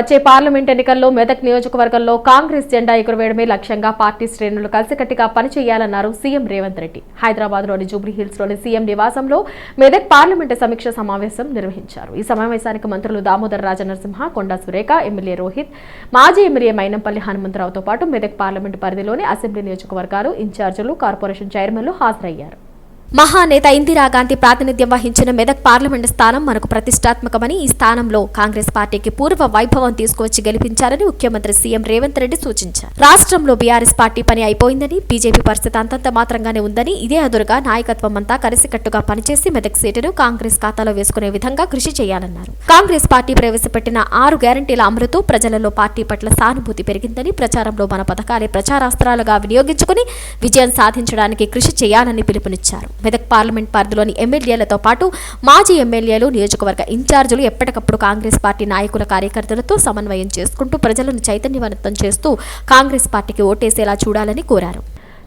వచ్చే పార్లమెంట్ ఎన్నికల్లో మెదక్ నియోజకవర్గంలో కాంగ్రెస్ జెండా ఎగురవేయడమే లక్ష్యంగా పార్టీ శ్రేణులు కలిసికట్టుగా పనిచేయాలన్నారు సీఎం రేవంత్ రెడ్డి. హైదరాబాద్లోని జూబ్లీహిల్స్లోని సీఎం నివాసంలో మెదక్ పార్లమెంటు సమీక్ష సమావేశం నిర్వహించారు. ఈ సమావేశానికి మంత్రులు దామోదర్ రాజనరసింహ కొండా సురేఖ ఎమ్మెల్యే రోహిత్ మాజీ ఎమ్మెల్యే మైనంపల్లి హనుమంతరావుతో పాటు మెదక్ పార్లమెంటు పరిధిలోని అసెంబ్లీ నియోజకవర్గాలు ఇన్ఛార్జీలు కార్పొరేషన్ చైర్మన్లు హాజరయ్యారు. మహానేత ఇందిరాగాంధీ ప్రాతినిధ్యం వహించిన మెదక్ పార్లమెంటు స్థానం మనకు ప్రతిష్టాత్మకమని ఈ స్థానంలో కాంగ్రెస్ పార్టీకి పూర్వ వైభవం తీసుకువచ్చి గెలిపించాలని ముఖ్యమంత్రి సీఎం రేవంత్ రెడ్డి సూచించారు. రాష్ట్రంలో బీఆర్ఎస్ పార్టీ పని అయిపోయిందని బీజేపీ పరిస్థితి అంతంత మాత్రంగానే ఉందని ఇదే అదురుగా నాయకత్వం అంతా కలిసికట్టుగా పనిచేసి మెదక్ సీటును కాంగ్రెస్ ఖాతాలో వేసుకునే విధంగా కృషి చేయాలన్నారు. కాంగ్రెస్ పార్టీ ప్రవేశపెట్టిన ఆరు గ్యారంటీల అమలుతో ప్రజలలో పార్టీ పట్ల సానుభూతి పెరిగిందని ప్రచారంలో మన పథకాలే ప్రచారాస్త్రాలుగా వినియోగించుకుని విజయం సాధించడానికి కృషి చేయాలని పిలుపునిచ్చారు. మెదక్ పార్లమెంట్ పరిధిలోని ఎమ్మెల్యేలతో పాటు మాజీ ఎమ్మెల్యేలు నియోజకవర్గ ఇన్ఛార్జీలు ఎప్పటికప్పుడు కాంగ్రెస్ పార్టీ నాయకుల కార్యకర్తలతో సమన్వయం చేసుకుంటూ ప్రజలను చైతన్యవంతం చేస్తూ కాంగ్రెస్ పార్టీకి ఓటేసేలా చూడాలని కోరారు.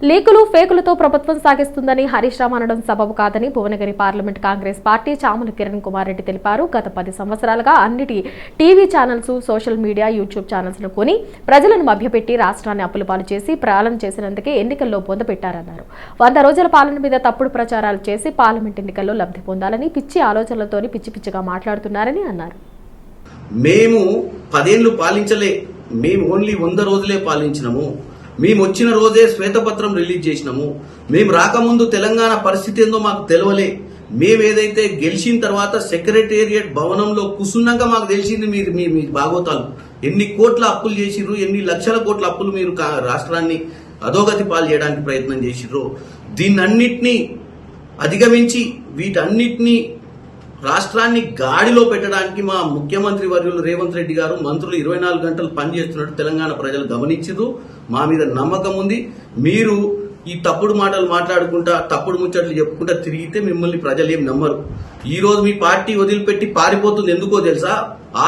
లీకులు ఫేకులతో ప్రభుత్వం సాగిస్తుందని హరీష్ రామ్ అనడం సబబు కాదని భువనగిరి పార్లమెంట్ కాంగ్రెస్ పార్టీ చాముల కిరణ్ కుమార్ రెడ్డి తెలిపారు. గత పది సంవత్సరాలుగా అన్నిటి TV channels social media YouTube ఛానల్స్ను కొని ప్రజలను మభ్యపెట్టి రాష్ట్రాన్ని అప్పులపాలు చేసి ప్రయాణం చేసినందుకే ఎన్నికల్లో పొందపెట్టారన్నారు వంద రోజుల పాలన మీద తప్పుడు ప్రచారాలు చేసి పార్లమెంట్ ఎన్నికల్లో లబ్ధి పొందాలని పిచ్చి ఆలోచనలతోని పిచ్చి పిచ్చిగా మాట్లాడుతున్నారని అన్నారు. మేము పదేళ్ళు పాలించలే. మేము ఓన్లీ వంద రోజులే పాలించినము. మేము వచ్చిన రోజే శ్వేతపత్రం రిలీజ్ చేసినాము. మేము రాకముందు తెలంగాణ పరిస్థితి ఏందో మాకు తెలవలే. మేము ఏదైతే గెలిచిన తర్వాత సెక్రటేరియట్ భవనంలో కూర్చున్నాక మాకు తెలిసింది మీరు మీ మీ భాగోతాలు. ఎన్ని కోట్ల అప్పులు చేసిర్రు ఎన్ని లక్షల కోట్ల అప్పులు మీరు కా- రాష్ట్రాన్ని అధోగతి పాలు చేయడానికి ప్రయత్నం చేసిర్రు. దీన్నన్నిటినీ అధిగమించి వీటన్నిటినీ రాష్ట్రాన్ని గాడిలో పెట్టడానికి మా ముఖ్యమంత్రి వర్యులు రేవంత్ రెడ్డి గారు మంత్రులు ఇరవై నాలుగు గంటలు పనిచేస్తున్నట్టు తెలంగాణ ప్రజలు గమనించదు మా మీద నమ్మకం ఉంది. మీరు ఈ తప్పుడు మాటలు మాట్లాడుకుంటా తప్పుడు ముచ్చట్లు చెప్పుకుంటా తిరిగితే మిమ్మల్ని ప్రజలు ఏం నమ్మరు. ఈరోజు మీ పార్టీ వదిలిపెట్టి పారిపోతుంది ఎందుకో తెలుసా?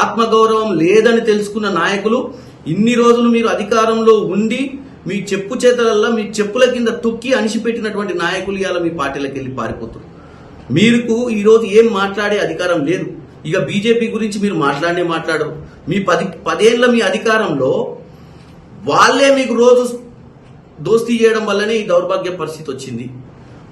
ఆత్మగౌరవం లేదని తెలుసుకున్న నాయకులు ఇన్ని రోజులు మీరు అధికారంలో ఉండి మీ చెప్పు చేతలల్లో మీ చెప్పుల కింద తొక్కి అణిచిపెట్టినటువంటి నాయకులు ఇవాళ మీ పార్టీలకు వెళ్ళి పారిపోతున్నారు మీకు ఈరోజు ఏం మాట్లాడే అధికారం లేదు. ఇక బీజేపీ గురించి మీరు మాట్లాడనే మాట్లాడరు. మీ పది పదేళ్ళ మీ అధికారంలో వాళ్ళే మీకు రోజు దోస్తీ చేయడం వల్లనే ఈ దౌర్భాగ్య పరిస్థితి వచ్చింది.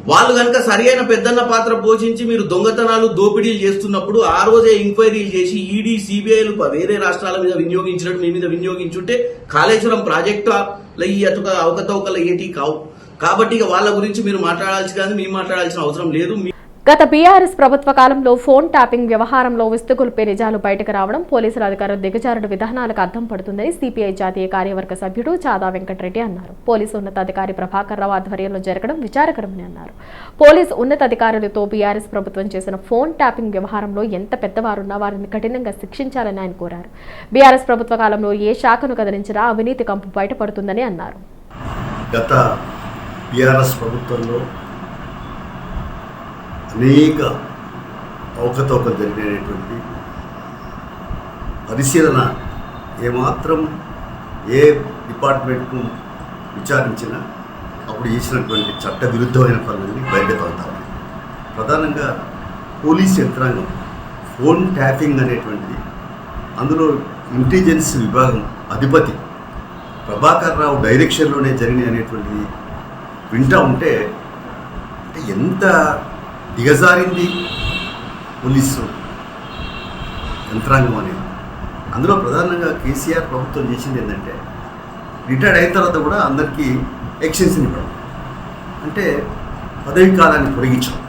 వాళ్ళు కనుక సరియైన పెద్దన్న పాత్ర పోషించి మీరు దొంగతనాలు దోపిడీలు చేస్తున్నప్పుడు ఆ రోజే ఎంక్వైరీలు చేసి ఈడీ సిబిఐలు వేరే రాష్ట్రాల మీద వినియోగించినట్టు మీ మీద వినియోగించుంటే కాళేశ్వరం ప్రాజెక్టుల ఈ అటుక అవకతవకల ఏటి కావు. కాబట్టి ఇక వాళ్ళ గురించి మీరు మాట్లాడాల్సి కానీ మేము మాట్లాడాల్సిన అవసరం లేదు. మీ- గత బీఆర్ఎస్ ప్రభుత్వ కాలంలో ఫోన్ ట్యాపింగ్ వ్యవహారంలో విస్తుగొల్పే నిజాలు బయటకు రావడం పోలీసుల అధికారులు దిగజారుడు విధానాలకు అర్థం పడుతుందని సిపిఐ జాతీయ కార్యవర్గ సభ్యుడు చాదా వెంకటరెడ్డి అన్నారు. పోలీసు ఉన్నతాధికారి ప్రభాకర్ రావు ఆధ్వర్యంలో జరగడం విచారకరమని అన్నారు. పోలీసు ఉన్నతాధికారులతో బీఆర్ఎస్ ప్రభుత్వం చేసిన ఫోన్ ట్యాపింగ్ వ్యవహారంలో ఎంత పెద్దవారున్నా వారిని కఠినంగా శిక్షించాలని ఆయన కోరారు. బీఆర్ఎస్ ప్రభుత్వ కాలంలో ఏ శాఖను కదిలించినా అవినీతి కంపు బయటపడుతుందని అన్నారు. గత ప్రభుత్వంలో అనేక అవకతవకలు జరిగినటువంటి పరిశీలన ఏమాత్రం ఏ డిపార్ట్మెంట్ను విచారించినా అప్పుడు చేసినటువంటి చట్ట విరుద్ధమైన పనులన్నీ బయటపడతాయి ప్రధానంగా పోలీస్ యంత్రాంగం ఫోన్ ట్యాపింగ్ అనేటువంటిది అందులో ఇంటెలిజెన్స్ విభాగం అధిపతి ప్రభాకర్ రావు డైరెక్షన్లోనే జరిగినాయి అనేటువంటిది వింటా ఉంటే అంటే ఎంత దిగజారింది పోలీసు యంత్రాంగం అనేది. అందులో ప్రధానంగా కేసీఆర్ ప్రభుత్వం చేసింది ఏంటంటే రిటైర్డ్ అయిన తర్వాత కూడా అందరికీ ఎక్స్టెన్షన్ ఇవ్వడం. అంటే పదవి కాలాన్ని పొడిగించడం.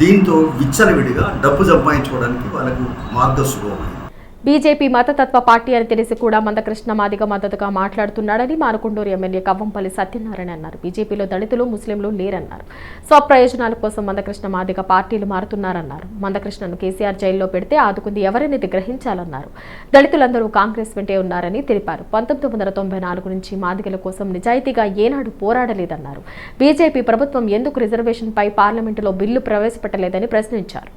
దీంతో విచ్చలవిడిగా డబ్బు సంపాదించుకోవడానికి వాళ్ళకు మార్గం సుగమమైంది. బీజేపీ మతతత్వ పార్టీ అని తెలిసి కూడా మందకృష్ణ మాదిగ మద్దతుగా మాట్లాడుతున్నాడని మానకొండూరు ఎమ్మెల్యే కవ్వంపల్లి సత్యనారాయణ అన్నారు. బీజేపీలో దళితులు ముస్లింలు లేరన్నారు. స్వప్రయోజనాల కోసం మందకృష్ణ మాదిగ పార్టీలు మారుతున్నారన్నారు. మందకృష్ణను కేసీఆర్ జైల్లో పెడితే ఆదుకుంది ఎవరనేది గ్రహించాలన్నారు. దళితులందరూ కాంగ్రెస్ వెంటే ఉన్నారని తెలిపారు. పంతొమ్మిది వందల తొంభై నాలుగు నుంచి మాదిగల కోసం నిజాయితీగా ఏనాడు పోరాడలేదన్నారు. బీజేపీ ప్రభుత్వం ఎందుకు రిజర్వేషన్పై పార్లమెంటులో బిల్లు ప్రవేశపెట్టలేదని ప్రశ్నించారు.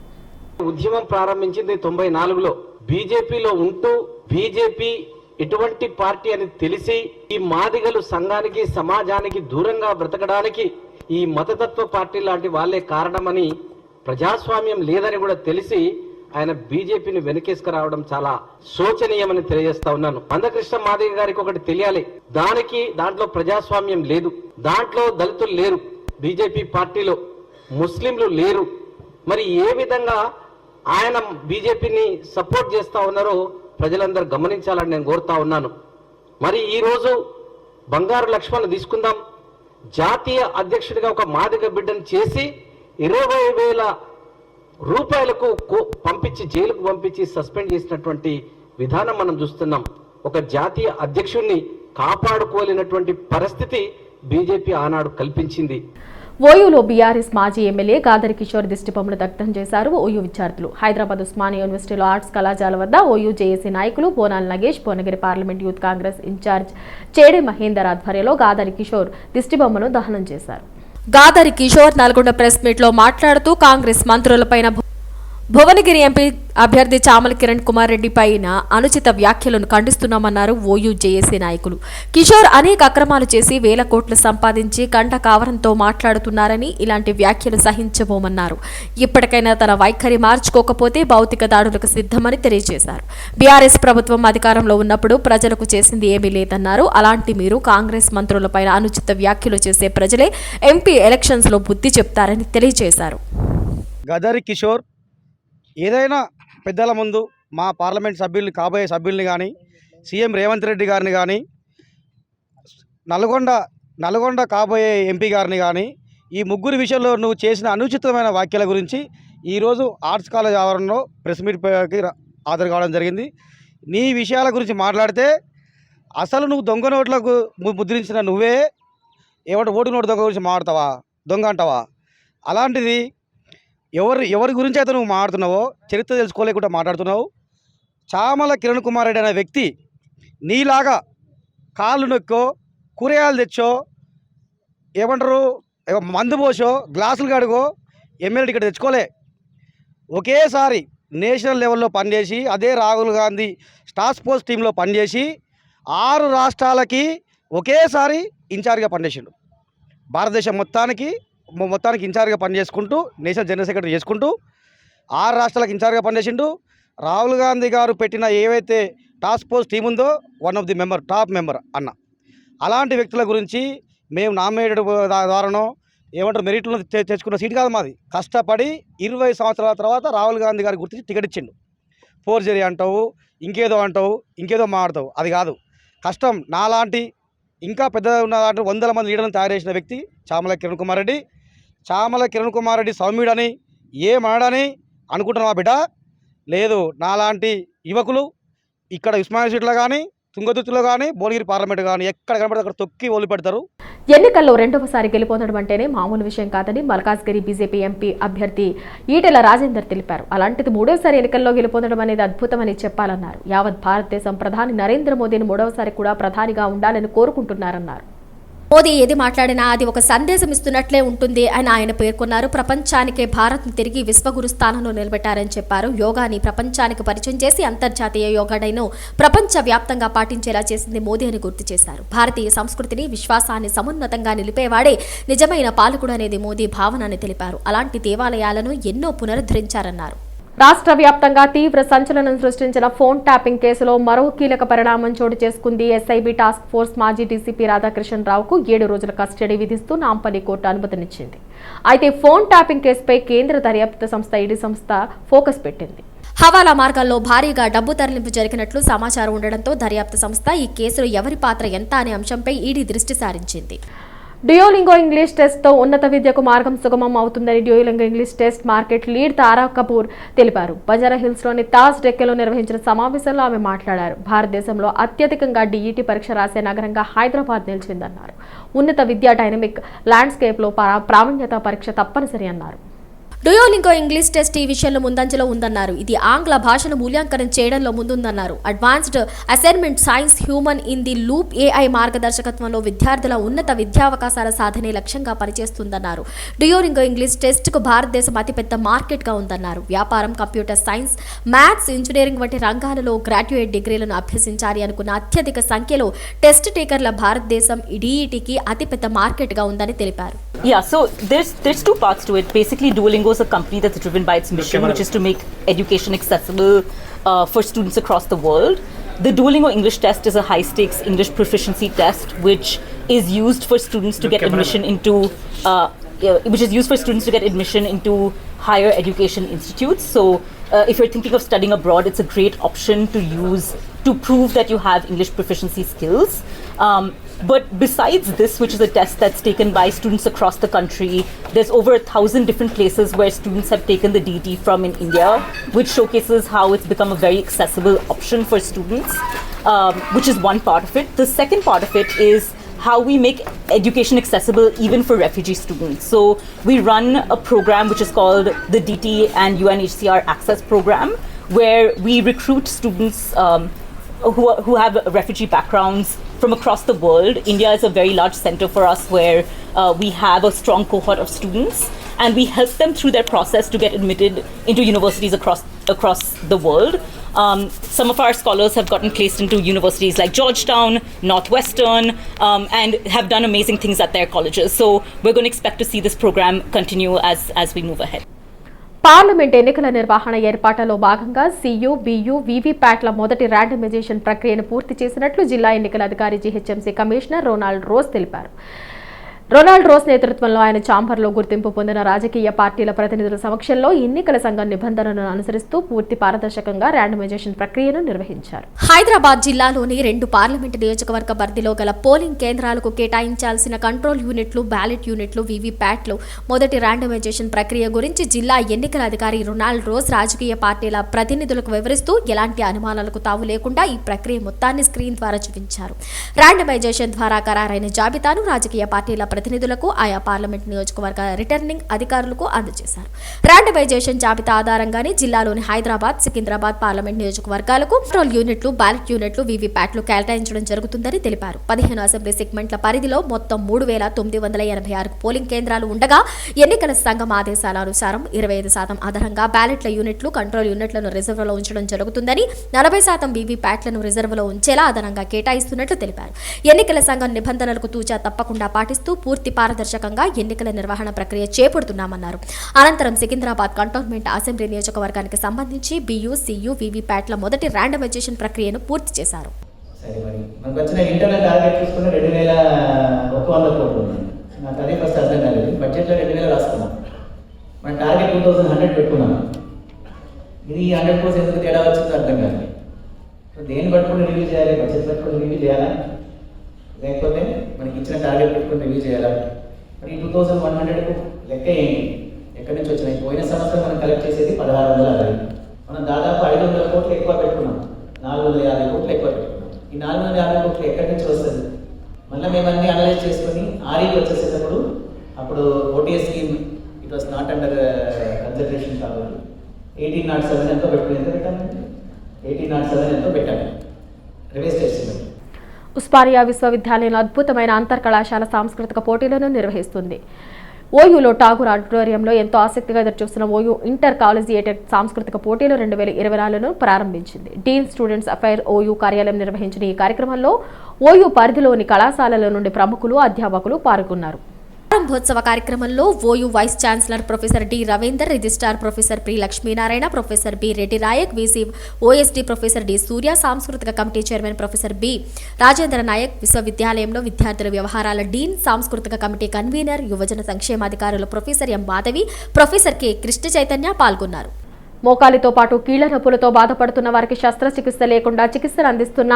ఉద్యమం ప్రారంభించింది తొంభై నాలుగులో. బీజేపీలో ఉంటూ బీజేపీ ఎటువంటి పార్టీ అని తెలిసి ఈ మాదిగలు సంఘానికి సమాజానికి దూరంగా బ్రతకడానికి ఈ మతతత్వ పార్టీ లాంటి వాళ్ళే కారణమని ప్రజాస్వామ్యం లేదని కూడా తెలిసి ఆయన బీజేపీని వెనకేసుకురావడం చాలా శోచనీయమని తెలియజేస్తా ఉన్నాను. మందకృష్ణ మాదిగ గారికి ఒకటి తెలియాలి. దానికి దాంట్లో ప్రజాస్వామ్యం లేదు. దాంట్లో దళితులు లేరు. బీజేపీ పార్టీలో ముస్లింలు లేరు. మరి ఏ విధంగా ఆయన బీజేపీని సపోర్ట్ చేస్తూ ఉన్నారో ప్రజలందరూ గమనించాలని నేను కోరుతా ఉన్నాను. మరి ఈరోజు బంగారు లక్ష్మణ్ తీసుకుందాం. జాతీయ అధ్యక్షుడిగా ఒక మాదిక బిడ్డను చేసి ఇరవై వేల రూపాయలకు పంపించి జైలుకు పంపించి సస్పెండ్ చేసినటువంటి విధానం మనం చూస్తున్నాం. ఒక జాతీయ అధ్యక్షుడిని కాపాడుకోలేనటువంటి పరిస్థితి బీజేపీ ఆనాడు కల్పించింది. ఓయూలో బీఆర్ఎస్ మాజీ ఎమ్మెల్యే గాదరి కిషోర్ దిష్టిబొమ్మను దగ్ధం చేశారు ఓయూ విద్యార్థులు. హైదరాబాద్ ఉస్మానియా యూనివర్సిటీలో ఆర్ట్స్ కళాశాల వద్ద ఓయూ జేఏసీ నాయకులు Bonal Nagesh Bhuvanagiri parliament youth Congress in-charge Chede Mahender ఆధ్వర్యంలో గాదరి కిషోర్ దిష్టిబొమ్మను దహనం చేశారు. గాదరి కిషోర్ నల్గొండ ప్రెస్ మీట్లో మాట్లాడుతూ కాంగ్రెస్ మంత్రులపైన భువనగిరి ఎంపీ అభ్యర్థి చామల కిరణ్ కుమార్ రెడ్డి పైన అనుచిత వ్యాఖ్యలను ఖండిస్తున్నామన్నారు ఓయూ జేఏసీ నాయకులు. కిషోర్ అనేక అక్రమాలు చేసి వేల కోట్లు సంపాదించి కంట కావరంతో మాట్లాడుతున్నారని ఇలాంటి వ్యాఖ్యలు సహించబోమన్నారు. ఇప్పటికైనా తన వైఖరి మార్చుకోకపోతే భౌతిక దాడులకు సిద్ధమని తెలియజేశారు. బీఆర్ఎస్ ప్రభుత్వం అధికారంలో ఉన్నప్పుడు ప్రజలకు చేసింది ఏమీ లేదన్నారు. అలాంటి మీరు కాంగ్రెస్ మంత్రులపైన అనుచిత వ్యాఖ్యలు చేసే ప్రజలే ఎంపీ ఎలక్షన్స్లో బుద్ధి చెప్తారని తెలియజేశారు. గదరి కిషోర్ ఏదైనా పెద్దల ముందు మా పార్లమెంట్ సభ్యుల్ని కాబోయే సభ్యుల్ని కానీ సీఎం రేవంత్ రెడ్డి గారిని కానీ నల్గొండ నల్గొండ కాబోయే ఎంపీ గారిని కానీ ఈ ముగ్గురు విషయంలో నువ్వు చేసిన అనుచితమైన వ్యాఖ్యల గురించి ఈరోజు ఆర్ట్స్ కాలేజ్ ఆవరణలో ప్రెస్ మీట్కి హాజరు కావడం జరిగింది. నీ విషయాల గురించి మాట్లాడితే అసలు నువ్వు దొంగ నోట్లకు ముద్రించిన నువ్వే ఏమంటే ఓటు నోటు దొంగ గురించి మాట్లాడతావా? దొంగ అంటావా? అలాంటిది ఎవరు ఎవరి గురించి అయితే నువ్వు మాట్లాడుతున్నావో చరిత్ర తెలుసుకోలేకుండా మాట్లాడుతున్నావు చామల కిరణ్ కుమార్ రెడ్డి అనే వ్యక్తి నీలాగా కాళ్ళు నొక్కో కూరగాయలు తెచ్చో ఏమంటారు మందు పోసో గ్లాసులు కడుగో ఎమ్మెల్యే ఇక్కడ తెచ్చుకోలే. ఒకేసారి నేషనల్ లెవెల్లో పనిచేసి అదే రాహుల్ గాంధీ స్టార్ ఫోర్స్ టీంలో పనిచేసి ఆరు రాష్ట్రాలకి ఒకేసారి ఇన్ఛార్జ్గా పనిచేసిండు. భారతదేశం మొత్తానికి మొత్తానికి ఇన్ఛార్జ్గా పనిచేసుకుంటూ నేషనల్ జనరల్ సెక్రటరీ చేసుకుంటూ ఆరు రాష్ట్రాలకు ఇన్ఛార్జ్గా పనిచేసిండు రాహుల్ గాంధీ గారు పెట్టిన ఏవైతే టాస్క్ ఫోర్స్ టీం ఉందో one of the member top member అన్న. అలాంటి వ్యక్తుల గురించి మేము నామినేటెడ్ ద్వారానో ఏమంటారు మెరిట్లో తెచ్చుకున్న సీట్ కాదు మాది. కష్టపడి ఇరవై సంవత్సరాల తర్వాత రాహుల్ గాంధీ గారి గుర్తించి టికెట్ ఇచ్చిండు. ఫోర్జరీ అంటావు ఇంకేదో అంటావు ఇంకేదో మాట్లాడతావు అది కాదు. కష్టం నాలాంటి ఇంకా పెద్ద ఉన్న దాంట్లో వందల మంది లీడర్లను తయారు చేసిన వ్యక్తి చామల కిరణ్ కుమార్ రెడ్డి. చామల కిరణ్ కుమార్ రెడ్డి సౌమ్యుడని ఏమనడని అనుకుంటున్నావా బిడ్డ? లేదు నాలాంటి యువకులు ఇక్కడ ఉస్మానియా సీట్లో కానీ తుంగతుర్తిలో కానీ భువనగిరి పార్లమెంట్ కానీ ఎక్కడ కనబడితే అక్కడ తొక్కి వదిలి పెడతారు. ఎన్నికల్లో రెండవసారి గెలుపొందడం అంటేనే మామూలు విషయం కాదని మల్కాజ్గిరి బీజేపీ ఎంపీ అభ్యర్థి ఈటెల రాజేందర్ తెలిపారు. అలాంటిది మూడోసారి ఎన్నికల్లో గెలుపొందడం అనేది అద్భుతమని చెప్పాలన్నారు. యావత్ భారతదేశం ప్రధాని నరేంద్ర మోదీని మూడవసారి కూడా ప్రధానిగా ఉండాలని కోరుకుంటున్నారన్నారు. మోదీ ఏది మాట్లాడినా అది ఒక సందేశం ఇస్తున్నట్లే ఉంటుంది అని ఆయన పేర్కొన్నారు. ప్రపంచానికే భారత్ తిరిగి విశ్వగురు స్థానంలో నిలబెట్టారని చెప్పారు. యోగాని ప్రపంచానికి పరిచయం చేసి అంతర్జాతీయ యోగా డేను ప్రపంచ వ్యాప్తంగా పాటించేలా చేసింది మోదీ అని గుర్తు చేశారు. భారతీయ సంస్కృతిని విశ్వాసాన్ని సమున్నతంగా నిలిపేవాడే నిజమైన పాలకుడు అనేది మోదీ భావనని తెలిపారు. అలాంటి దేవాలయాలను ఎన్నో పునరుద్ధరించారన్నారు. రాష్ట్ర వ్యాప్తంగా తీవ్ర సంచలనం సృష్టించిన ఫోన్ ట్యాపింగ్ కేసులో మరో కీలక పరిణామం చోటు చేసుకుంది ఎస్ఐబి టాస్క్ ఫోర్స్ మాజీ డీసీపీ రాధాకృష్ణ రావుకు ఏడు రోజుల కస్టడీ విధిస్తూ నాంపల్లి కోర్టు అనుమతినిచ్చింది అయితే ఫోన్ ట్యాపింగ్ కేసుపై కేంద్ర దర్యాప్తు సంస్థ ఈడీ సంస్థ ఫోకస్ పెట్టింది. హవాలా మార్గాల్లో భారీగా డబ్బు తరలింపు జరిగినట్లు సమాచారం ఉండడంతో దర్యాప్తు సంస్థ ఈ కేసులో ఎవరి పాత్ర ఎంత అనే అంశంపై ఈడీ దృష్టి సారించింది. డియోలింగో ఇంగ్లీష్ టెస్ట్తో ఉన్నత విద్యకు మార్గం సుగమం అవుతుందని Duolingo English test market lead Tara Kapoor తెలిపారు. బజారా హిల్స్లోని తాజ్ డెక్కెలో నిర్వహించిన సమావేశంలో ఆమె మాట్లాడారు. భారతదేశంలో అత్యధికంగా డీఈటీ పరీక్ష రాసే నగరంగా హైదరాబాద్ నిలిచిందన్నారు. ఉన్నత విద్యా డైనమిక్ ల్యాండ్స్కేప్లో ప్రా- ప్రావీణ్యత పరీక్ష తప్పనిసరి అన్నారు. డయోలింగో ఇంగ్లీష్ టెస్ట్ ఈ విషయంలో ముందంజలో ఉందన్నారు. ఇది ఆంగ్ల భాషను మూల్యాంకనం చేయడంలో ముందుందన్నారు. Advanced assignment science human in the loop AI మార్గదర్శకత్వంలో విద్యార్థుల ఉన్నత విద్యావకాశాల సాధనే లక్ష్యంగా పనిచేస్తుందన్నారు. డియోలింగో ఇంగ్లీష్ టెస్ట్కు భారతదేశం అతిపెద్ద మార్కెట్గా ఉందన్నారు. వ్యాపారం కంప్యూటర్ సైన్స్ మ్యాథ్స్ ఇంజనీరింగ్ వంటి రంగాలలో గ్రాడ్యుయేట్ డిగ్రీలను అభ్యసించాలి అనుకున్న అత్యధిక సంఖ్యలో టెస్ట్ టేకర్ల భారతదేశం డీఈటీకి అతిపెద్ద మార్కెట్గా ఉందని తెలిపారు. Yeah, so there's there's two parts to it. Basically, Duolingo is a company that's driven by its mission, which is to make education accessible uh, for students across the world. The Duolingo English test is a high-stakes English proficiency test, which is used for students to get admission into, uh, which is used for students to get admission into higher education institutes. So, uh, if you're thinking of studying abroad, it's a great option to use to prove that you have English proficiency skills. Um, but besides this, which is a test that's taken by students across the country, there's over a thousand different places where students have taken the DT from in India, which showcases how it's become a very accessible option for students, um, which is one part of it. The second part of it is how we make education accessible even for refugee students. So we run a program which is called the DT and UNHCR Access Program, where we recruit students um, who, who have refugee backgrounds from across the world. India is a very large center for us where uh, we have a strong cohort of students and we help them through their process to get admitted into universities across across the world. Um, some of our scholars have gotten placed into universities like Georgetown, Northwestern, um, and have done amazing things at their colleges. So we're going to expect to see this program continue as, as we move ahead. Parliament ఎన్నికల నిర్వహణ ఏర్పాట్లలో భాగంగా see you Bihu వీవీప్యాట్ల మొదటి randomisation ప్రక్రియను పూర్తి చేసినట్లు జిల్లా ఎన్నికల అధికారి జీహెచ్ఎంసీ కమిషనర్ రోనాల్డ్ రోజ్ తెలిపారు. రొనాల్డ్ రోస్ నేతృత్వంలో ఆయన ఛాంబర్లో గుర్తింపు పొందిన రాజకీయ పార్టీల ప్రతినిధుల సమక్షంలో ఎన్నికల సంఘం నిబంధనలను అనుసరిస్తూ పూర్తి పారదర్శకంగా ర్యాండమైజేషన్ ప్రక్రియను నిర్వహించారు. హైదరాబాద్ జిల్లాలోని రెండు పార్లమెంటు నియోజకవర్గ పరిధిలో గల పోలింగ్ కేంద్రాలకు కేటాయించాల్సిన కంట్రోల్ యూనిట్లు బ్యాలెట్ యూనిట్లు వీవీప్యాట్లు మొదటి ర్యాండమైజేషన్ ప్రక్రియ గురించి జిల్లా ఎన్నికల అధికారి రొనాల్డ్ రోజ్ రాజకీయ పార్టీల ప్రతినిధులకు వివరిస్తూ ఎలాంటి అనుమానాలకు తావు లేకుండా ఈ ప్రక్రియ మొత్తాన్ని స్క్రీన్ ద్వారా చూపించారు. ర్యాండమైజేషన్ ద్వారా ఖరారైన జాబితాను రాజకీయ పార్టీల ప్రతినిధులకు ఆయా పార్లమెంట్ నియోజకవర్గ రిటర్నింగ్ అధికారులకు అందజేశారు. ర్యాండమైజేషన్ జాబితా ఆధారంగానే జిల్లాలోని హైదరాబాద్ సికింద్రాబాద్ పార్లమెంట్ నియోజకవర్గాలకు కంట్రోల్ యూనిట్లు బ్యాలెట్ యూనిట్లు వీవీప్యాట్లు కేటాయించడం జరుగుతుందని తెలిపారు. పదిహేను అసెంబ్లీ సెగ్మెంట్ల పరిధిలో మొత్తం మూడు వేల తొమ్మిది వందల ఎనభై ఆరు పోలింగ్ కేంద్రాలు ఉండగా ఎన్నికల సంఘం ఆదేశాల అనుసారం ఇరవై ఐదు శాతం అదనంగా బ్యాలెట్ల యూనిట్లు కంట్రోల్ యూనిట్లను రిజర్వ్లో ఉంచడం జరుగుతుందని నలభై శాతం వీవీప్యాట్లను రిజర్వ్లో ఉంచేలా అదనంగా కేటాయిస్తున్నట్లు తెలిపారు. ఎన్నికల సంఘం నిబంధనలకు తూచా తప్పకుండా పాటిస్తూ పూర్తి పారదర్శకంగా ఎన్నికల నిర్వహణ ప్రక్రియ చేపడుతున్నామన్నారు. అనంతరం సికింద్రాబాద్ కంటోన్మెంట్ అసెంబ్లీ నియోజకవర్గానికి సంబంధించి బియు సియు వివిప్యాట్ల మొదటి ర్యాండమైజేషన్ ప్రక్రియను పూర్తి చేశారు. మనకు వచ్చిన ఇంటర్నల్ టార్గెట్ చూసుకుంటే రెండు వేల ఒక వంద కోట్లు నాకు అదే ఫస్ట్ అర్థం కాలేదు. బడ్జెట్లో రెండు వేలు రాసుకున్నాం. మన టార్గెట్ టూ థౌసండ్ హండ్రెడ్ పెట్టుకున్నాను ఇది ఈ హండ్రెడ్ కోర్స్ ఎందుకు తేడా వచ్చిందో అర్థం కాదు. సో దేన్ని పట్టుకుని రివ్యూ చేయాలి? బడ్జెట్ పట్టుకుని రివ్యూ చేయాలా? లేకపోతే మనకి ఇచ్చిన టార్గెట్ పెట్టుకుని రివ్యూ చేయాలా? మరి టూ థౌసండ్ వన్ హండ్రెడ్కు లెక్క ఏంటి? ఎక్కడి నుంచి వచ్చినాయి? పోయిన సంవత్సరం మనం కలెక్ట్ చేసేది పదహారు వందల అరవై మనం దాదాపు ఐదు వందల కోట్లు ఎక్కువ పెట్టుకున్నాం. నాలుగు వందల యాభై కోట్లు ఎక్కువ పెట్టుకున్నాం. ఈ నాలుగు వందల యాభై కోట్లు ఎక్కడి నుంచి వస్తుంది? మళ్ళీ మేము అన్ని అనలైజ్ చేసుకొని ఆర్ఈకి వచ్చేసేటప్పుడు అప్పుడు OTS scheme it was not under consideration కాబట్టి ఎయిటీన్ నాట్ సెవెన్ ఎంతో పెట్టుకుని ఎంత పెట్టాము ఎయిటీన్ నాట్ సెవెన్ ఎంతో పెట్టాము రివైజ్ చేస్తున్నాం ఉస్మానియా విశ్వవిద్యాలయం అద్భుతమైన అంతర్ కళాశాల సాంస్కృతిక పోటీలను నిర్వహిస్తుంది. ఓయూలో ఠాగూర్ ఆడిటోరియంలో ఎంతో ఆసక్తిగా ఎదురుచూస్తున్న ఓయూ ఇంటర్ కాలేజియేటెడ్ సాంస్కృతిక పోటీలు రెండు వేల ఇరవై నాలుగును ప్రారంభించింది. డీన్ స్టూడెంట్స్ అఫైర్ ఓయూ కార్యాలయం నిర్వహించిన ఈ కార్యక్రమంలో ఓయూ పరిధిలోని కళాశాలల నుండి ప్రముఖులు అధ్యాపకులు పాల్గొన్నారు. ప్రారంభోత్సవ కార్యక్రమంలో OU vice chancellor professor D Ravinder registrar professor P Lakshminarayana professor B Reddy Naik VC OSD professor D Surya సాంస్కృతిక committee chairman professor B Rajendra Naik విశ్వవిద్యాలయంలో విద్యార్థుల వ్యవహారాల డీన్ సాంస్కృతిక కమిటీ కన్వీనర్ యువజన సంక్షేమాధికారులు professor M Madhavi professor K Krishna Chaitanya పాల్గొన్నారు. మోకాలితో పాటు కీళ్ళ నొప్పులతో బాధపడుతున్న వారికి శస్త్రచికిత్స లేకుండా చికిత్సలు అందిస్తున్న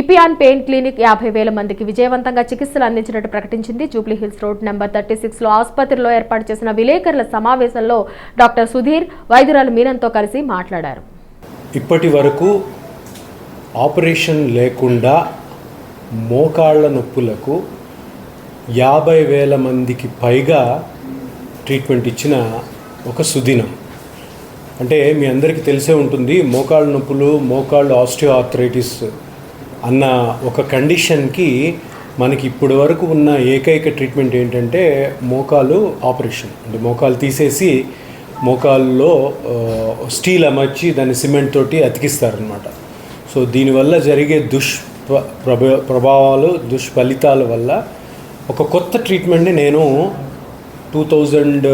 ఇపియాన్ పెయిన్ క్లినిక్ యాభై వేల మందికి విజయవంతంగా చికిత్సలు అందించినట్టు ప్రకటించింది Jubilee Hills road number thirty సిక్స్లో ఆసుపత్రిలో ఏర్పాటు చేసిన విలేకరుల సమావేశంలో డాక్టర్ సుధీర్ వైద్యురాలు మీనంతో కలిసి మాట్లాడారు. ఇప్పటి వరకు ఆపరేషన్ లేకుండా మోకాళ్ళ నొప్పులకు యాభై వేల మందికి పైగా ట్రీట్మెంట్ ఇచ్చిన ఒక సుదినం. అంటే మీ అందరికీ తెలిసే ఉంటుంది మోకాళ్ళ నొప్పులు మోకాళ్ళు ఆస్టియోఆర్థరైటిస్ అన్న ఒక కండిషన్కి మనకి ఇప్పటి వరకు ఉన్న ఏకైక ట్రీట్మెంట్ ఏంటంటే మోకాలు ఆపరేషన్. అంటే మోకాలు తీసేసి మోకాల్లో స్టీల్ అమర్చి దాన్ని సిమెంట్ తోటి అతికిస్తారనమాట సో దీనివల్ల జరిగే దుష్ ప్రభ ప్రభావాలు దుష్ఫలితాల వల్ల ఒక కొత్త ట్రీట్మెంట్ని నేను టూ థౌజండ్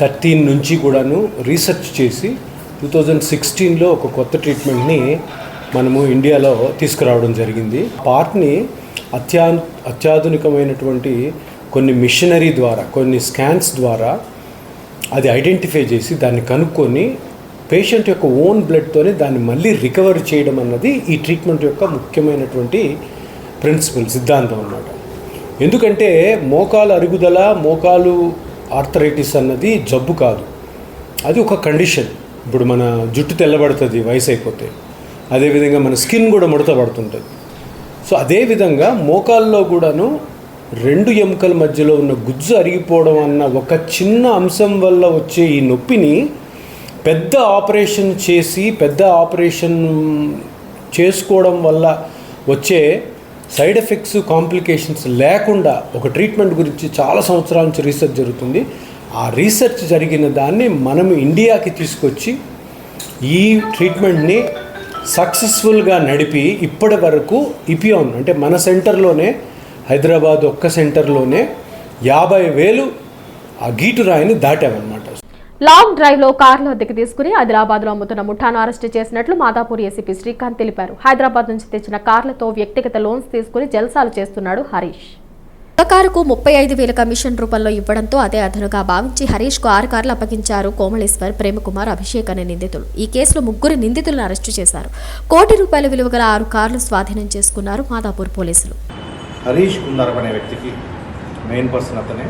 థర్టీన్ నుంచి కూడాను రీసెర్చ్ చేసి టూ థౌజండ్ సిక్స్టీన్లో ఒక కొత్త ట్రీట్మెంట్ని మనము ఇండియాలో తీసుకురావడం జరిగింది. పార్ట్ని అత్యా అత్యాధునికమైనటువంటి కొన్ని మిషనరీ ద్వారా కొన్ని స్కాన్స్ ద్వారా అది ఐడెంటిఫై చేసి దాన్ని కనుక్కొని పేషెంట్ యొక్క ఓన్ బ్లడ్తోనే దాన్ని మళ్ళీ రికవర్ చేయడం అన్నది ఈ ట్రీట్మెంట్ యొక్క ముఖ్యమైనటువంటి ప్రిన్సిపల్ సిద్ధాంతం అన్నమాట. ఎందుకంటే మోకాలు అరుగుదల మోకాలు ఆర్థరైటిస్ అన్నది జబ్బు కాదు. అది ఒక కండిషన్. ఇప్పుడు మన జుట్టు తెల్లబడుతుంది వయసు అయిపోతే. అదేవిధంగా మన స్కిన్ కూడా ముడత పడుతుంటుంది. సో అదేవిధంగా మోకాల్లో కూడాను రెండు ఎముకల మధ్యలో ఉన్న గుజ్జు అరిగిపోవడం అన్న ఒక చిన్న అంశం వల్ల వచ్చే ఈ నొప్పిని పెద్ద ఆపరేషన్ చేసి పెద్ద ఆపరేషన్ చేసుకోవడం వల్ల వచ్చే సైడ్ ఎఫెక్ట్స్ కాంప్లికేషన్స్ లేకుండా ఒక ట్రీట్మెంట్ గురించి చాలా సంవత్సరాల నుంచి రీసెర్చ్ జరుగుతుంది. ఆ రీసెర్చ్ జరిగిన దాన్ని మనం ఇండియాకి తీసుకొచ్చి ఈ ట్రీట్మెంట్ని సక్సెస్ఫుల్గా నడిపి ఇప్పటి వరకు ఇపియాన్ అంటే మన సెంటర్లోనే హైదరాబాద్ ఒక్క సెంటర్లోనే యాభై వేలు ఆ గీటు రాయిని దాటామన్నమాట. లాంగ్ డ్రైవ్లో కార్లు అద్దెకి తీసుకుని ఆదిలాబాద్లో అమ్ముతున్న ముఠాను అరెస్టు చేసినట్లు మాదాపూర్ ఏసీపీ శ్రీకాంత్ తెలిపారు. హైదరాబాద్ నుంచి తెచ్చిన కార్లతో వ్యక్తిగత లోన్స్ తీసుకుని జల్సాలు చేస్తున్నాడు హరీష్. ఒక కారుకు ముప్పై ఐదు వేల కమిషన్ రూపంలో ఇవ్వడంతో అదే అదనుగా భావించి హరీష్కు ఆరు కార్లు అప్పగించారు కోమళేశ్వర్ ప్రేమకుమార్ అభిషేక్ అనే నిందితులు. ఈ కేసులో ముగ్గురు నిందితులను అరెస్టు చేశారు. కోటి రూపాయల విలువ గల ఆరు కార్లు స్వాధీనం చేసుకున్నారు మాదాపూర్ పోలీసులు. హరీష్ కుందారం అనే వ్యక్తికి మెయిన్ పర్సన్ అతనే.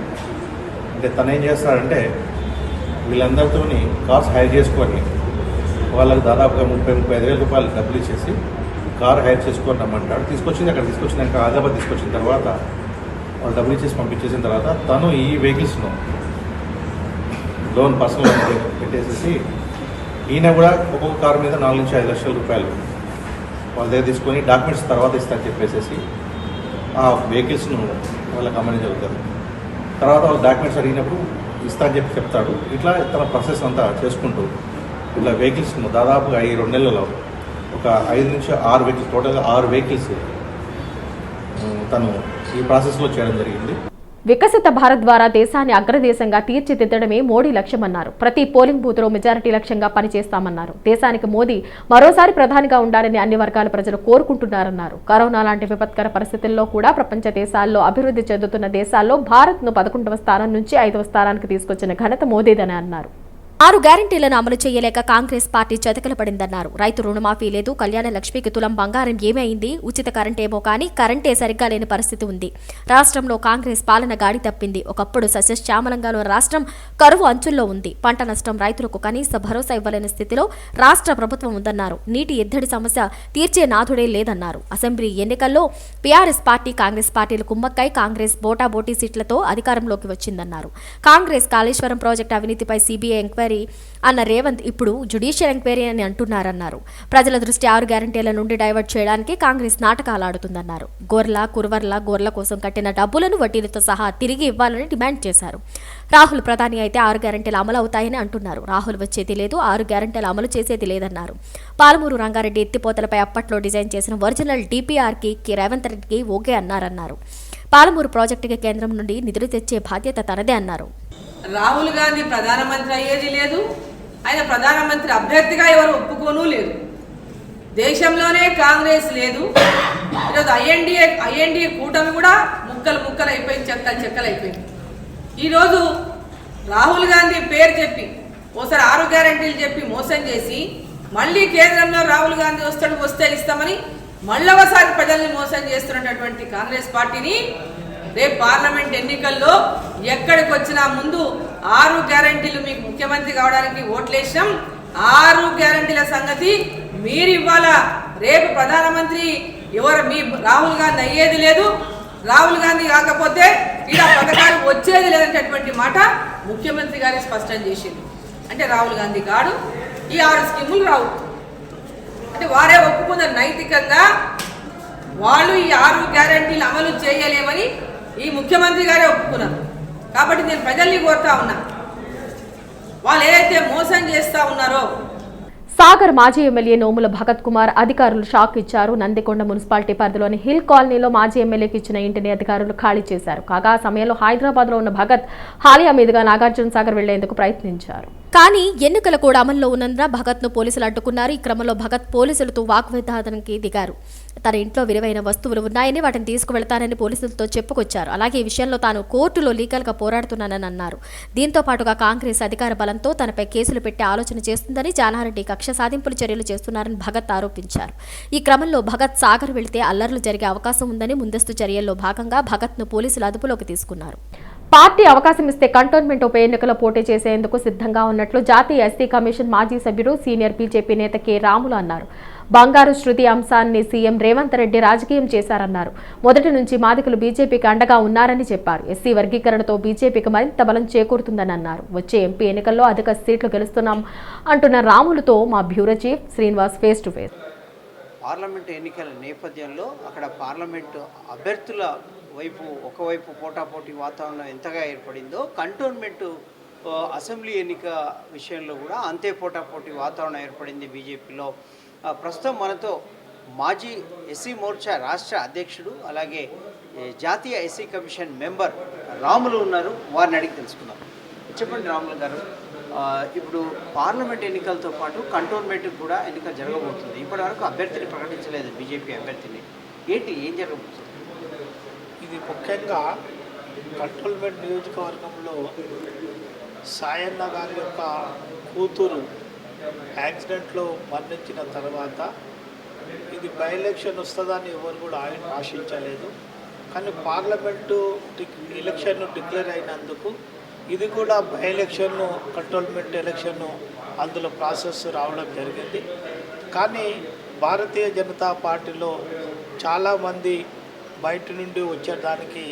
అంటే తను ఏం చేస్తాడంటే వీళ్ళందరితో కార్స్ హైర్ చేసుకొని వాళ్ళకి దాదాపుగా ముప్పై ముప్పై ఐదు వేల రూపాయలు డబ్బులు ఇచ్చేసి కార్ హైర్ చేసుకొని రమ్మంటాడు. తీసుకొచ్చింది అక్కడ తీసుకొచ్చినాక హైదరాబాద్ తీసుకొచ్చిన తర్వాత వాళ్ళు డబ్బులు ఇచ్చేసి పంపించేసిన తర్వాత తను ఈ వెహికల్స్ను లోన్ పర్సనల్ లోన్ పెట్టేసేసి ఈయన కూడా ఒక్కొక్క కారు మీద నాలుగు నుంచి ఐదు లక్షల రూపాయలు వాళ్ళ దగ్గర తీసుకొని డాక్యుమెంట్స్ తర్వాత ఇస్తా చెప్పేసేసి చెప్పేసి ఆ వెహికల్స్ను వాళ్ళకి అమ్మని జరుగుతారు తర్వాత వాళ్ళు డాక్యుమెంట్స్ అడిగినప్పుడు ఇస్తా అని చెప్పి చెప్తాడు. ఇట్లా తన ప్రాసెస్ అంతా చేసుకుంటూ ఇట్లా వెహికల్స్ దాదాపుగా ఈ రెండు నెలలలో ఒక ఐదు నుంచి ఆరు వెహికల్స్ టోటల్గా ఆరు వెహికల్స్ తను ఈ ప్రాసెస్లో చేయడం జరిగింది. వికసిత భారత్ ద్వారా దేశాన్ని అగ్రదేశంగా తీర్చిదిద్దడమే మోడీ లక్ష్యమన్నారు. ప్రతి పోలింగ్ బూత్లో మెజారిటీ లక్ష్యంగా పనిచేస్తామన్నారు. దేశానికి మోదీ మరోసారి ప్రధానిగా ఉండాలని అన్ని వర్గాల ప్రజలు కోరుకుంటున్నారన్నారు. కరోనా లాంటి విపత్కర పరిస్థితుల్లో కూడా ప్రపంచ దేశాల్లో అభివృద్ధి చెందుతున్న దేశాల్లో భారత్ను పదకొండవ స్థానం నుంచి ఐదవ స్థానానికి తీసుకొచ్చిన ఘనత మోదీదని అన్నారు. ఆరు గ్యారంటీలను అమలు చేయలేక కాంగ్రెస్ పార్టీ చతికిలపడిందన్నారు. రైతు రుణమాఫీ లేదు కళ్యాణ లక్ష్మికి తులం బంగారం ఏమైంది? ఉచిత కరెంటేమో కానీ కరెంటే సరిగ్గా లేని పరిస్థితి ఉంది. రాష్ట్రంలో కాంగ్రెస్ పాలన గాడి తప్పింది. ఒకప్పుడు సస్యశ్యామలంగాలో రాష్ట్రం కరువు అంచుల్లో ఉంది. పంట నష్టం రైతులకు కనీస భరోసా ఇవ్వలేని స్థితిలో రాష్ట్ర ప్రభుత్వం ఉందన్నారు. నీటి ఎద్దడి సమస్య తీర్చే నాథుడే లేదన్నారు. అసెంబ్లీ ఎన్నికల్లో పీఆర్ఎస్ పార్టీ కాంగ్రెస్ పార్టీలు కుమ్మక్కై కాంగ్రెస్ బోటాబోటీ సీట్లతో అధికారంలోకి వచ్చిందన్నారు. కాంగ్రెస్ కాళేశ్వరం ప్రాజెక్టు అవినీతిపై సీబీఐ ఎంక్వైరీ అన్న రేవంత్ ఇప్పుడు జుడిషియల్ ఎంక్వైరీ అని అంటున్నారన్నారు. ప్రజల దృష్టి ఆరు గ్యారంటీల నుండి డైవర్ట్ చేయడానికి కాంగ్రెస్ నాటకాలు ఆడుతుందన్నారు గొర్ల కుర్వర్ల గొర్ల కోసం కట్టిన డబ్బులను వడ్డీలతో సహా తిరిగి ఇవ్వాలని డిమాండ్ చేశారు. రాహుల్ ప్రధాని అయితే ఆరు గ్యారంటీలు అమలు అవుతాయని అంటున్నారు. రాహుల్ వచ్చేది లేదు ఆరు గ్యారంటీలు అమలు చేసేది లేదన్నారు. పాలమూరు రంగారెడ్డి ఎత్తిపోతలపై అప్పట్లో డిజైన్ చేసిన ఒరిజినల్ డిపిఆర్కి రేవంత్ రెడ్డికి ఓకే అన్నారన్నారు. పాలమూరు ప్రాజెక్టుకి కేంద్రం నుండి నిధులు తెచ్చే బాధ్యత తనదే అన్నారు. రాహుల్ గాంధీ ప్రధానమంత్రి అయ్యేది లేదు. ఆయన ప్రధానమంత్రి అభ్యర్థిగా ఎవరు ఒప్పుకోను లేదు. దేశంలోనే కాంగ్రెస్ లేదు. ఈరోజు ఐఎన్డిఏ ఐఎన్డిఏ కూటమి కూడా ముక్కలు ముక్కలు అయిపోయింది చెక్కలు చెక్కలు అయిపోయింది. ఈరోజు రాహుల్ గాంధీ పేరు చెప్పి ఓసారి ఆరు గ్యారంటీలు చెప్పి మోసం చేసి మళ్ళీ కేంద్రంలో రాహుల్ గాంధీ వస్తాడు వస్తే ఇస్తామని మళ్ళవసారి ప్రజల్ని మోసం చేస్తున్నటువంటి కాంగ్రెస్ పార్టీని రేపు పార్లమెంట్ ఎన్నికల్లో ఎక్కడికి వచ్చినా ముందు ఆరు గ్యారంటీలు మీకు ముఖ్యమంత్రి కావడానికి ఓట్లేసాం ఆరు గ్యారంటీల సంగతి మీరు ఇవ్వాలా? రేపు ప్రధానమంత్రి ఎవరు? మీ రాహుల్ గాంధీ అయ్యేది లేదు. రాహుల్ గాంధీ కాకపోతే ఇలా పథకాలు వచ్చేది లేదనేటటువంటి మాట ముఖ్యమంత్రి గారే స్పష్టం చేసింది అంటే రాహుల్ గాంధీ కాడు ఈ ఆరు స్కీములు రావు. అంటే వారే ఒప్పుకున్న నైతికంగా వాళ్ళు ఈ ఆరు గ్యారంటీలు అమలు చేయలేమని ఈ ముఖ్యమంత్రి గారే ఒప్పుకున్నారు. కాబట్టి నేను ప్రజల్ని కోరుతా ఉన్నా. వాళ్ళు ఏదైతే మోసం చేస్తా ఉన్నారో సాగర్ మాజీ ఎమ్మెల్యే నోముల భగత్ కుమార్ అధికారులు షాక్ ఇచ్చారు. నందికొండ మున్సిపాలిటీ పరిధిలోని హిల్ కాలనీలో మాజీ ఎమ్మెల్యేకి ఇచ్చిన ఇంటిని అధికారులు ఖాళీ చేశారు. కాగా ఆ సమయంలో హైదరాబాద్లో ఉన్న భగత్ హాలియా మీదుగా నాగార్జున సాగర్ వెళ్ళేందుకు ప్రయత్నించారు. కానీ ఎన్నికలు కూడా అమల్లో ఉన్నందున భగత్ను పోలీసులు అడ్డుకున్నారు. ఈ క్రమంలో భగత్ పోలీసులతో వాగ్వాదానికి దిగారు. తన ఇంట్లో విలువైన వస్తువులు ఉన్నాయని వాటిని తీసుకువెళ్తానని పోలీసులతో చెప్పుకొచ్చారు. అలాగే ఈ విషయంలో తాను కోర్టులో లీగల్గా పోరాడుతున్నానని అన్నారు. దీంతో పాటుగా కాంగ్రెస్ అధికార బలంతో తనపై కేసులు పెట్టే ఆలోచన చేస్తుందని జానారెడ్డి కక్ష సాధింపుల చర్యలు చేస్తున్నారని భగత్ ఆరోపించారు. ఈ క్రమంలో భగత్ సాగర్ వెళితే అల్లర్లు జరిగే అవకాశం ఉందని ముందస్తు చర్యల్లో భాగంగా భగత్ను పోలీసులు అదుపులోకి తీసుకున్నారు. పార్టీ అవకాశం ఇస్తే కంటోన్మెంట్ ఉప ఎన్నికలో పోటీ చేసేందుకు సిద్ధంగా ఉన్నట్లు జాతీయ ఎస్సీ కమిషన్ మాజీ సభ్యుడు సీనియర్ బీజేపీ నేత కె. రాములు అన్నారు. బంగారు శృతి అంశాన్ని సీఎం రేవంత్ రెడ్డి రాజకీయం చేశారన్నారు. మొదటి నుంచి మాదికలు బీజేపీకి అండగా ఉన్నారని చెప్పారు. ఎస్సీ వర్గీకరణతో బీజేపీకి మరింత బలం చేకూరుతుందని అన్నారు. వచ్చే ఎంపీ ఎన్నికల్లో అధిక సీట్లు గెలుస్తున్నాం అంటున్న రాములతో మా bureau chief Srinivas face to face. Parliament ఎన్నికల నేపథ్యంలో అక్కడ పార్లమెంటు అభ్యర్థుల వైపు ఒకవైపు పోటాపోటీ వాతావరణం ఎంతగా ఏర్పడిందో కంటోన్మెంటు అసెంబ్లీ ఎన్నిక విషయంలో కూడా అంతే పోటాపోటీ వాతావరణం ఏర్పడింది బీజేపీలో. ప్రస్తుతం మనతో మాజీ ఎస్సీ మోర్చా రాష్ట్ర అధ్యక్షుడు అలాగే జాతీయ ఎస్సీ కమిషన్ మెంబర్ రాములు ఉన్నారు. వారిని అడిగి తెలుసుకుందాం. చెప్పండి రాములు గారు. ఇప్పుడు పార్లమెంట్ ఎన్నికలతో పాటు కంటోన్మెంట్ కూడా ఎన్నిక జరగబోతుంది. ఇప్పటివరకు అభ్యర్థిని ప్రకటించలేదు బీజేపీ అభ్యర్థిని. ఏంటి ఏం జరగబోతుంది? ఇది ముఖ్యంగా కంటోన్మెంట్ నియోజకవర్గంలో సాయన్న గారి యొక్క కూతురు యాక్సిడెంట్లో మరణించిన తర్వాత ఇది బై ఎలక్షన్ వస్తుందని ఎవరు కూడా ఆయన ఆశించలేదు. కానీ పార్లమెంటు ఎలక్షన్ డిక్లేర్ అయినందుకు ఇది కూడా బై ఎలక్షన్ను కంటోన్మెంట్ ఎలక్షన్ను అందులో ప్రాసెస్ రావడం జరిగింది. కానీ భారతీయ జనతా పార్టీలో చాలామంది బయట నుండి వచ్చేదానికి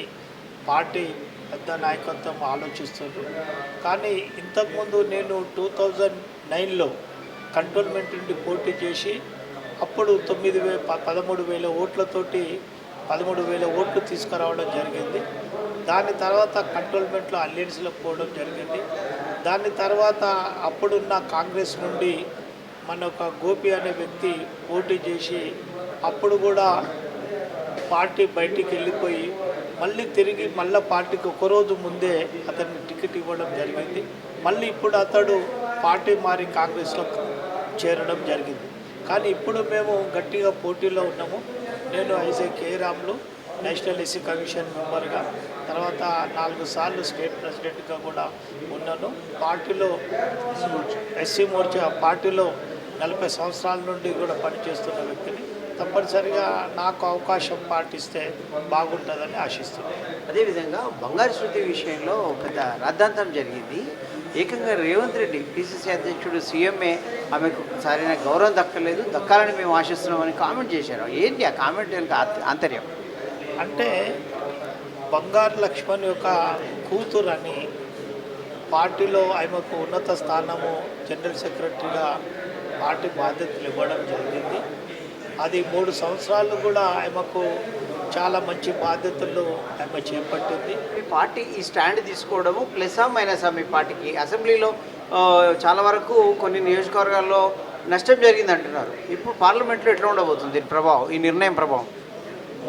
పార్టీ పెద్ద నాయకత్వం ఆలోచిస్తుంది. కానీ ఇంతకుముందు నేను టూ థౌజండ్ నైన్లో కంటోన్మెంట్ నుండి పోటీ చేసి అప్పుడు తొమ్మిది వే పదమూడు వేల ఓట్లతోటి పదమూడు వేల ఓట్లు తీసుకురావడం జరిగింది. దాని తర్వాత కంటోన్మెంట్లో అలయన్స్లో పోవడం జరిగింది. దాని తర్వాత అప్పుడున్న కాంగ్రెస్ నుండి మన ఒక గోపి అనే వ్యక్తి పోటీ చేసి అప్పుడు కూడా పార్టీ బయటికి వెళ్ళిపోయి మళ్ళీ తిరిగి మళ్ళీ పార్టీకి ఒకరోజు ముందే అతన్ని టికెట్ ఇవ్వడం జరిగింది. మళ్ళీ ఇప్పుడు అతడు పార్టీ మారి కాంగ్రెస్లో చేరడం జరిగింది. కానీ ఇప్పుడు మేము గట్టిగా పోటీలో ఉన్నాము. నేను IJ K Ramulu national SC commission మెంబర్గా తర్వాత నాలుగు సార్లు స్టేట్ ప్రెసిడెంట్గా కూడా ఉన్నాను. పార్టీలో ఎస్సీ మోర్చా పార్టీలో నలభై సంవత్సరాల నుండి కూడా పనిచేస్తున్న వ్యక్తిని తప్పనిసరిగా నాకు అవకాశం పాటిస్తే బాగుంటుందని ఆశిస్తున్నాను. అదేవిధంగా బంగారు శృతి విషయంలో పెద్ద రాద్ధాంతం జరిగింది. ఏకంగా రేవంత్ రెడ్డి పిసిసి అధ్యక్షుడు సీఎంఏ ఆమెకు సరైన గౌరవం దక్కలేదు. దక్కాలని మేము ఆశిస్తున్నామని కామెంట్ చేశారు. ఏంటి ఆ కామెంట్ ఆంతర్యం? అంటే బంగారు లక్ష్మణ్ యొక్క కూతురు అని పార్టీలో ఆమెకు ఉన్నత స్థానము జనరల్ సెక్రటరీగా పార్టీ బాధ్యతలు ఇవ్వడం జరిగింది. అది మూడు సంవత్సరాలు కూడా ఆమెకు చాలా మంచి బాధ్యతలు ఆమె చేపట్టింది. మీ పార్టీ ఈ స్టాండ్ తీసుకోవడము ప్లస్ మైనస్ మీ పార్టీకి? అసెంబ్లీలో చాలా వరకు కొన్ని నియోజకవర్గాల్లో నష్టం జరిగింది అంటున్నారు ఇప్పుడు పార్లమెంట్లో ఎట్లా ఉండబోతుంది దీని ప్రభావం ఈ నిర్ణయం ప్రభావం?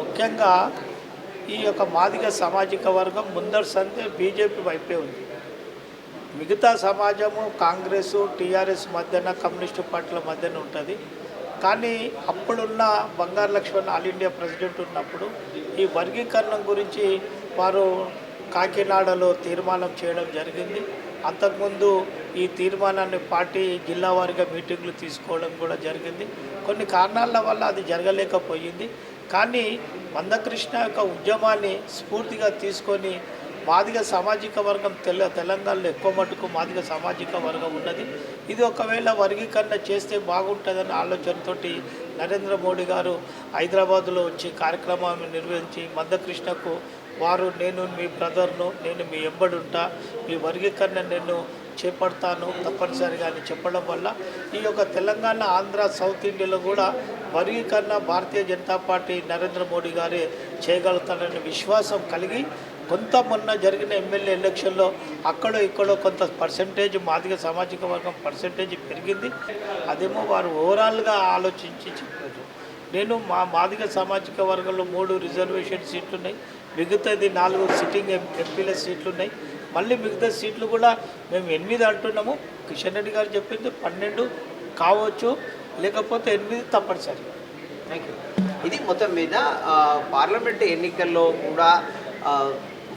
ముఖ్యంగా ఈ యొక్క మాదిగ సామాజిక వర్గం ముందరు సందే బీజేపీ వైపే ఉంది. మిగతా సమాజము కాంగ్రెస్ టీఆర్ఎస్ మధ్యన కమ్యూనిస్టు పార్టీల మధ్యన ఉంటుంది. కానీ అప్పుడున్న బంగారు లక్ష్మణ్ ఆల్ ఇండియా ప్రెసిడెంట్ ఉన్నప్పుడు ఈ వర్గీకరణం గురించి వారు కాకినాడలో తీర్మానం చేయడం జరిగింది. అంతకుముందు ఈ తీర్మానాన్ని పార్టీ జిల్లా వారిగా మీటింగ్లు తీసుకోవడం కూడా జరిగింది. కొన్ని కారణాల వల్ల అది జరగలేకపోయింది. కానీ మందకృష్ణ యొక్క ఉద్యమాన్ని స్ఫూర్తిగా తీసుకొని మాదిగ సామాజిక వర్గం తెల తెలంగాణలో ఎక్కువ మటుకు మాదిగ సామాజిక వర్గం ఉన్నది. ఇది ఒకవేళ వర్గీకరణ చేస్తే బాగుంటుందన్న ఆలోచనతోటి నరేంద్ర మోడీ గారు హైదరాబాద్లో వచ్చి కార్యక్రమాన్ని నిర్వహించి మందకృష్ణకు వారు నేను మీ బ్రదర్ను నేను మీ ఎంబడుంటా మీ వర్గీకరణ నేను చేపడతాను తప్పనిసరిగా అని చెప్పడం వల్ల ఈ యొక్క తెలంగాణ ఆంధ్ర సౌత్ ఇండియాలో కూడా వర్గీకరణ భారతీయ జనతా పార్టీ నరేంద్ర మోడీ గారే చేయగలుగుతారనే విశ్వాసం కలిగి కొంత మొన్న జరిగిన ఎమ్మెల్యే ఎలక్షన్లో అక్కడో ఇక్కడో కొంత పర్సంటేజ్ మాదిగ సామాజిక వర్గం పర్సంటేజ్ పెరిగింది. అదేమో వారు ఓవరాల్గా ఆలోచించి చెప్పారు. నేను మా మాదిగ సామాజిక వర్గంలో మూడు రిజర్వేషన్ సీట్లు ఉన్నాయి మిగతాది నాలుగు సిట్టింగ్ ఎంపీల సీట్లు ఉన్నాయి మళ్ళీ మిగతా సీట్లు కూడా మేము ఎనిమిది అంటున్నాము. కిషన్ రెడ్డి గారు చెప్పింది పన్నెండు కావచ్చు లేకపోతే ఎనిమిది తప్పనిసరి. థ్యాంక్ యూ ఇది మొత్తం మీద పార్లమెంట్ ఎన్నికల్లో కూడా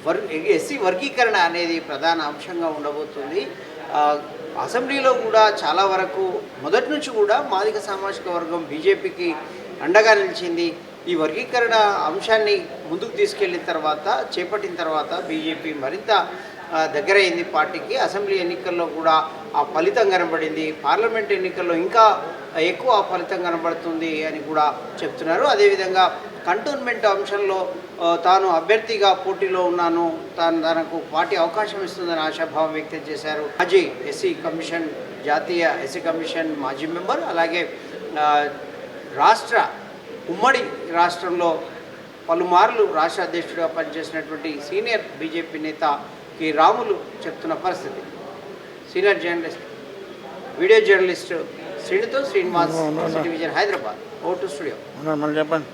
వర్ ఎస్సీ వర్గీకరణ అనేది ప్రధాన అంశంగా ఉండబోతుంది. అసెంబ్లీలో కూడా చాలా వరకు మొదటి నుంచి కూడా మాదిక సామాజిక వర్గం బీజేపీకి అండగా నిలిచింది. ఈ వర్గీకరణ అంశాన్ని ముందుకు తీసుకెళ్ళిన తర్వాత చేపట్టిన తర్వాత బీజేపీ మరింత దగ్గరైంది పార్టీకి. అసెంబ్లీ ఎన్నికల్లో కూడా ఆ ఫలితం కనబడింది. పార్లమెంట్ ఎన్నికల్లో ఇంకా ఎక్కువ ఫలితం కనబడుతుంది అని కూడా చెప్తున్నారు. అదేవిధంగా కంటోన్మెంట్ అంశంలో తాను అభ్యర్థిగా పోటీలో ఉన్నాను. తాను తనకు పార్టీ అవకాశం ఇస్తుందని ఆశాభావం వ్యక్తం చేశారు. మాజీ ఎస్సీ కమిషన్ జాతీయ ఎస్సీ కమిషన్ మాజీ మెంబర్ అలాగే రాష్ట్ర ఉమ్మడి రాష్ట్రంలో పలుమార్లు రాష్ట్ర అధ్యక్షుడిగా పనిచేసినటువంటి సీనియర్ బీజేపీ నేత కె. రాములు చెప్తున్న పరిస్థితి. సీనియర్ జర్నలిస్ట్ వీడియో జర్నలిస్ట్ శ్రీనితో శ్రీనివాస్ సిటీ విజన్ హైదరాబాద్ ఓ టు స్టూడియో చెప్పండి.